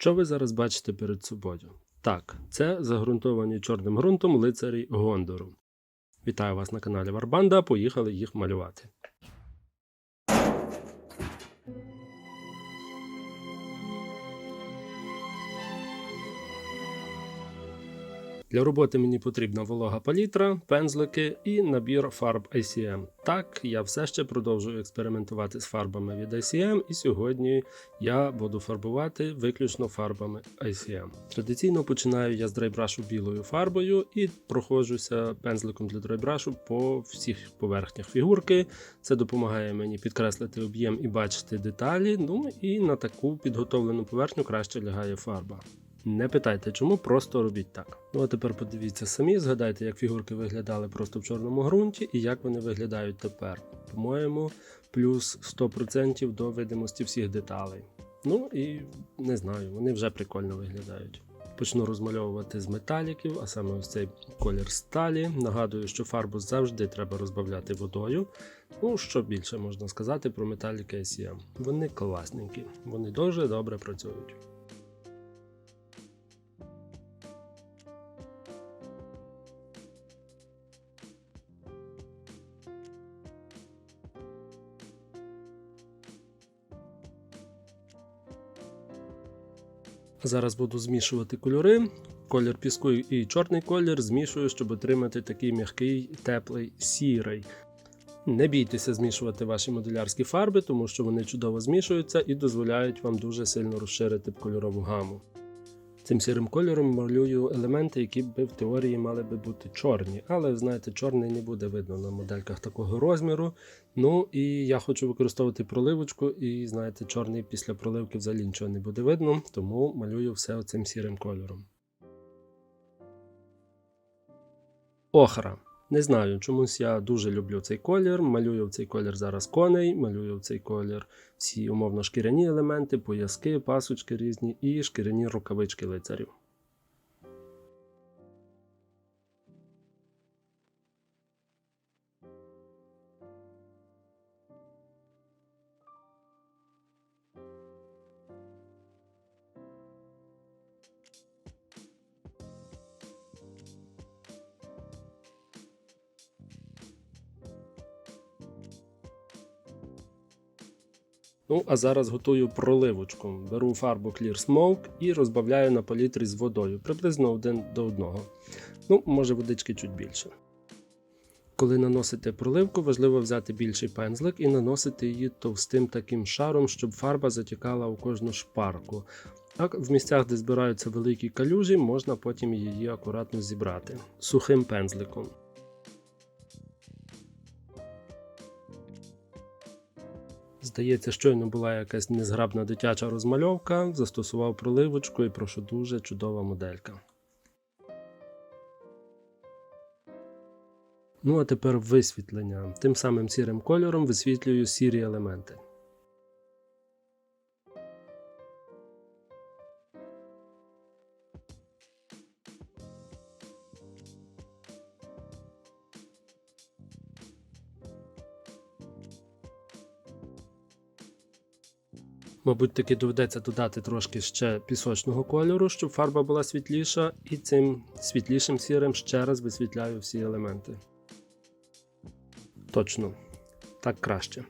Що ви зараз бачите перед собою? Так, це загрунтовані чорним ґрунтом лицарі Гондору. Вітаю вас на каналі Варбанда. Поїхали їх малювати. Для роботи мені потрібна волога палітра, пензлики і набір фарб ICM. Так, я все ще продовжую експериментувати з фарбами від ICM, і сьогодні я буду фарбувати виключно фарбами ICM. Традиційно починаю я з драйбрашу білою фарбою і проходжуся пензликом для драйбрашу по всіх поверхнях фігурки. Це допомагає мені підкреслити об'єм і бачити деталі. Ну і на таку підготовлену поверхню краще лягає фарба. Не питайте, чому, просто робіть так. Ну а тепер подивіться самі, згадайте, як фігурки виглядали просто в чорному ґрунті і як вони виглядають тепер. По-моєму, плюс 100% до видимості всіх деталей. Ну і не знаю, вони вже прикольно виглядають. Почну розмальовувати з металіків, а саме ось цей колір сталі. Нагадую, що фарбу завжди треба розбавляти водою. Ну, що більше можна сказати про металіки SEM. Вони класненькі, вони дуже добре працюють. Зараз буду змішувати кольори. Колір піску і чорний колір змішую, щоб отримати такий м'який, теплий сірий. Не бійтеся змішувати ваші моделярські фарби, тому що вони чудово змішуються і дозволяють вам дуже сильно розширити кольорову гаму. Цим сірим кольором малюю елементи, які б в теорії мали би бути чорні, але знаєте, чорний не буде видно на модельках такого розміру. Ну і я хочу використовувати проливочку, і знаєте, чорний після проливки взагалі нічого не буде видно, тому малюю все оцим сірим кольором. Охра. Не знаю, чомусь я дуже люблю цей колір. Малюю в цей колір зараз коней, малюю в цей колір всі умовно шкіряні елементи, пояски, пасочки різні і шкіряні рукавички лицарів. Ну, а зараз готую проливочку. Беру фарбу Clear Smoke і розбавляю на палітрі з водою, приблизно один до одного. Ну, може водички чуть більше. Коли наносите проливку, важливо взяти більший пензлик і наносити її товстим таким шаром, щоб фарба затікала у кожну шпарку. А в місцях, де збираються великі калюжі, можна потім її акуратно зібрати сухим пензликом. Здається, щойно була якась незграбна дитяча розмальовка, застосував проливочку і прошу дуже чудова моделька. Ну а тепер висвітлення. Тим самим сірим кольором висвітлюю сірі елементи. Мабуть, таки доведеться додати трошки ще пісочного кольору, щоб фарба була світліша, і цим світлішим сірим ще раз висвітляю всі елементи. Точно, так краще.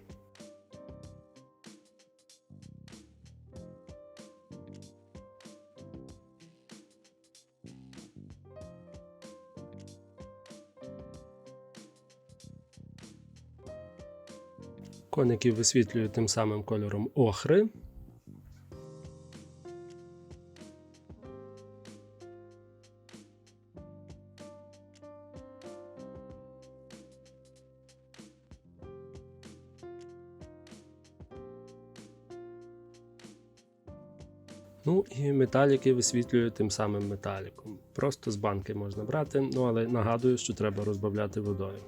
Коників висвітлюю тим самим кольором охри. Ну і металіки висвітлюю тим самим металіком. Просто з банки можна брати, ну але нагадую, що треба розбавляти водою.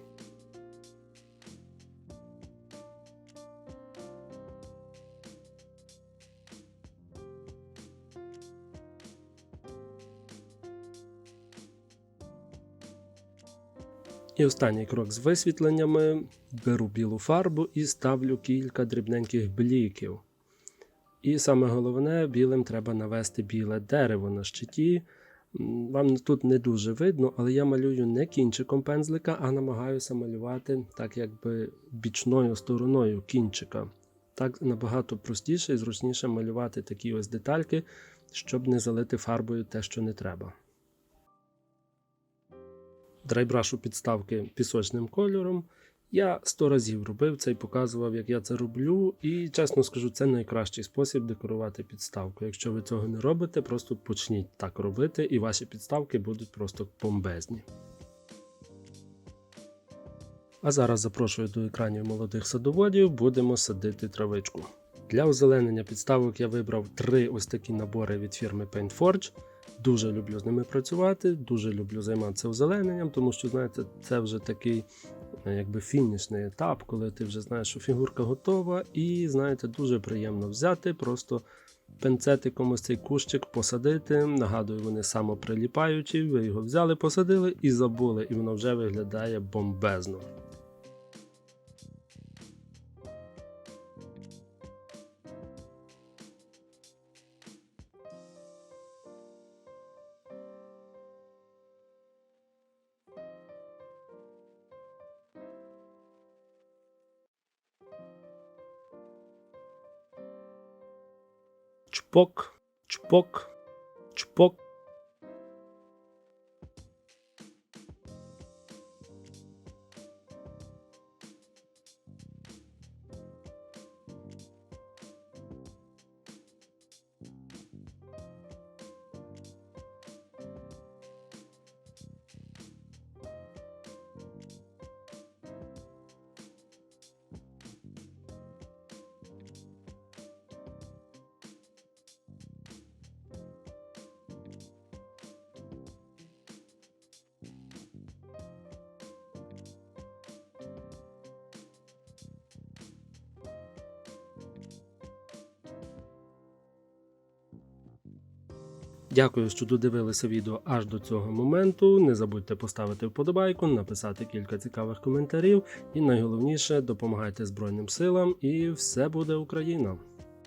І останній крок з висвітленнями. Беру білу фарбу і ставлю кілька дрібненьких бліків. І саме головне, білим треба навести біле дерево на щиті. Вам тут не дуже видно, але я малюю не кінчиком пензлика, а намагаюся малювати так якби бічною стороною кінчика. Так набагато простіше і зручніше малювати такі ось детальки, щоб не залити фарбою те, що не треба. Драйбрашу підставки пісочним кольором. Я сто разів робив це і показував, як я це роблю. І чесно скажу, це найкращий спосіб декорувати підставку. Якщо ви цього не робите, просто почніть так робити, і ваші підставки будуть просто бомбезні. А зараз запрошую до екранів молодих садоводів, будемо садити травичку. Для озеленення підставок я вибрав три ось такі набори від фірми PaintForge. Дуже люблю з ними працювати, дуже люблю займатися озелененням, тому що, знаєте, це вже такий якби фінішний етап, коли ти вже знаєш, що фігурка готова, і знаєте, дуже приємно взяти, просто пенцетиком ось цей кущик посадити. Нагадую, вони самоприліпаючі, ви його взяли, посадили і забули, і воно вже виглядає бомбезно. Çupok, çupok, çupok. Дякую, що додивилися відео аж до цього моменту. Не забудьте поставити вподобайку, написати кілька цікавих коментарів. І найголовніше допомагайте Збройним силам, і все буде Україна!